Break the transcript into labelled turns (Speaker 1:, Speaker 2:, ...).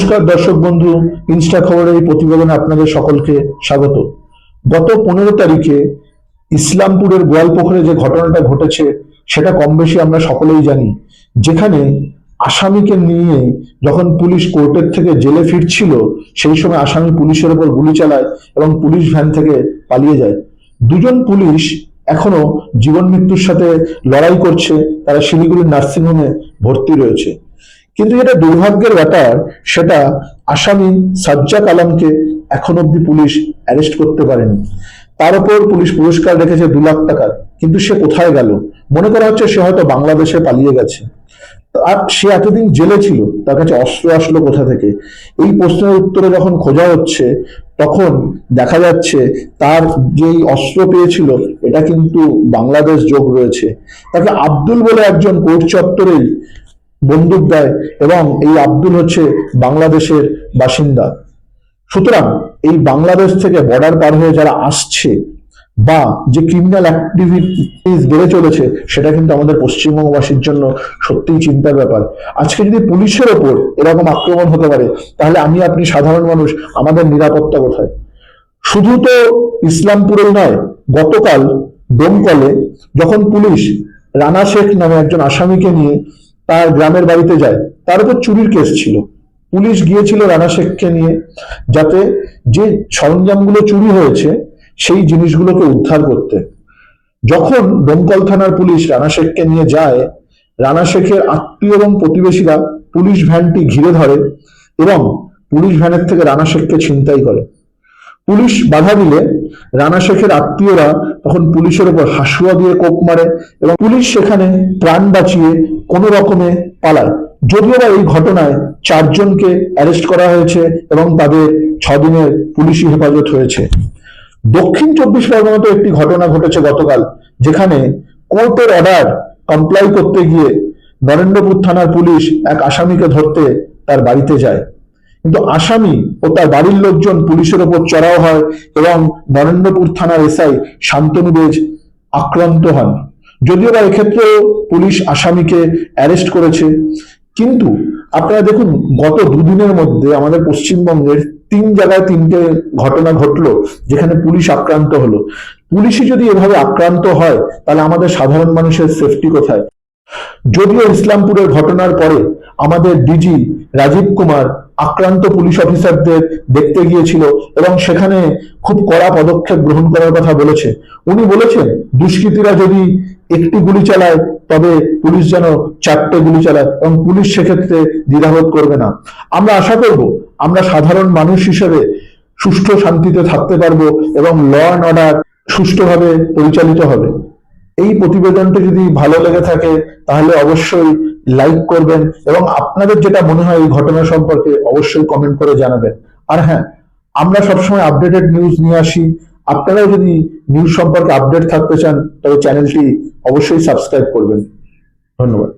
Speaker 1: নমস্কার দর্শক বন্ধু, ইনস্টা খবরের এই প্রতিবেদনে আপনাদের সকলকে স্বাগত। গত পনেরো তারিখে ইসলামপুরের গোয়ালপুকুরে যে ঘটনাটা ঘটেছে, সেটা কম বেশি আমরা সকলেই জানি। যেখানে আসামিকে নিয়ে যখন পুলিশ কোর্টের থেকে জেলে ফিরছিল, সেই সময় আসামি পুলিশের উপর গুলি চালায় এবং পুলিশ ভ্যান থেকে পালিয়ে যায়। দুজন পুলিশ এখনও জীবন মৃত্যুর সাথে লড়াই করছে, তারা শিলিগুড়ির নার্সিংহোমে ভর্তি রয়েছে। কিন্তু যেটা দুর্ভাগ্যের ব্যাপার, সেটা আসামি সাজ্জাক আলমকে এখন অব্দি পুলিশ অ্যারেস্ট করতে পারেনি। তার উপর পুলিশ পুরস্কার রেখেছে দু লাখ টাকার কিন্তু সে কোথায় গেল? মনে করা হচ্ছে সে হয়তো বাংলাদেশে পালিয়ে গেছে। আর সে এতদিন জেলে ছিল, তার কাছে অস্ত্র আসলো কোথা থেকে? এই প্রশ্নের উত্তরে যখন খোঁজা হচ্ছে, তখন দেখা যাচ্ছে তার যেই অস্ত্র পেয়েছিল, এটা কিন্তু বাংলাদেশ যোগ রয়েছে। তাকে আব্দুল বলে একজন কোর্ট চত্বরেই বন্দুক দেয় এবং এই আব্দুল হচ্ছে বাংলাদেশের বাসিন্দা। সুতরাং এই বাংলাদেশ থেকে বর্ডার পার হয়ে যারা আসছে বা যে ক্রিমিনাল অ্যাক্টিভিটিস বেড়ে চলেছে, সেটা কিন্তু আমাদের পশ্চিমবঙ্গবাসীর জন্য সত্যিই চিন্তার ব্যাপার। আজকে যদি পুলিশের ওপর এরকম আক্রমণ হতে পারে, তাহলে আমি আপনি সাধারণ মানুষ, আমাদের নিরাপত্তা কোথায়? শুধু তো ইসলামপুরেই নয়, গতকাল ডোমকলে যখন পুলিশ রানা শেখ নামে একজন আসামিকে নিয়ে তার গ্রামের বাড়িতে যায়। তার উপর চুরির কেস ছিল। পুলিশ গিয়েছিল রানা শেখকে নিয়ে যাতে যে সরঞ্জামগুলো চুরি হয়েছে, সেই জিনিসগুলোকে উদ্ধার করতে। যখন দমকল থানার পুলিশ রানা শেখকে নিয়ে যায়, রানা শেখের আত্মীয় এবং প্রতিবেশীরা পুলিশ ভ্যানটি ঘিরে ধরে এবং পুলিশ ভ্যানের থেকে রানা শেখকে ছিনতাই করে। পুলিশ বাধা দিলে রানা শেখের আত্মীয়রা তখন পুলিশের উপর হাসুয়া দিয়ে কোপ মারে এবং পুলিশ সেখানে প্রাণ বাঁচিয়ে কোনো রকমে পালায়। যদিও বা এই ঘটনায় চারজনকে অ্যারেস্ট করা হয়েছে এবং তাদের ছদিনের পুলিশি হেফাজত হয়েছে। দক্ষিণ চব্বিশ পরগনাতে একটি ঘটনা ঘটেছে গতকাল, যেখানে কোর্টের অর্ডার কমপ্লাই করতে গিয়ে নরেন্দ্রপুর থানার পুলিশ এক আসামিকে ধরতে তার বাড়িতে যায়। কিন্তু আসামি ও তার বাড়ির লোকজন পুলিশের ওপর চড়াও হয় এবং নরেন্দ্রপুর থানার এসআই শান্তনু বেজ আক্রান্ত হন। যদিও বা এক্ষেত্রে পুলিশ আসামিকে অ্যারেস্ট করেছে। কিন্তু আপনারা দেখুন, গত দুদিনের মধ্যে আমাদের পশ্চিমবঙ্গের তিন জায়গায় তিনটে ঘটনা ঘটলো যেখানে পুলিশ আক্রান্ত হলো। পুলিশই যদি এভাবে আক্রান্ত হয়, তাহলে আমাদের সাধারণ মানুষের সেফটি কোথায়? যদিও ইসলামপুরের ঘটনার পরে আমাদের ডিজি রাজীব কুমার আক্রান্ত পুলিশ অফিসারদের দেখতে গিয়েছিল এবং সেখানে খুব কড়া পদক্ষেপ গ্রহণ করার কথা বলেছে। উনি বলেছেন, দুষ্কৃতীরা যদি একটি গুলি চালায়, তবে পুলিশ যেন চারটে গুলি চালায় এবং পুলিশ সেক্ষেত্রে দ্বিধাবোধ করবে না। আমরা আশা করব, আমরা সাধারণ মানুষ হিসেবে সুষ্ঠু শান্তিতে থাকতে পারব এবং ল অ্যান্ড অর্ডার সুষ্ঠুভাবে পরিচালিত হবে। এই প্রতিবেদনটি যদি ভালো লেগে থাকে, তাহলে অবশ্যই লাইক করবেন এবং আপনাদের যেটা মনে হয় এই ঘটনা সম্পর্কে অবশ্যই কমেন্ট করে জানাবেন। আর হ্যাঁ আমরা সবসময় আপডেটেড নিউজ নিয়ে আসি। আপনারাও যদি নিউজ সম্পর্কে আপডেট থাকতে চান তবে চ্যানেলটি অবশ্যই সাবস্ক্রাইব করবেন। ধন্যবাদ।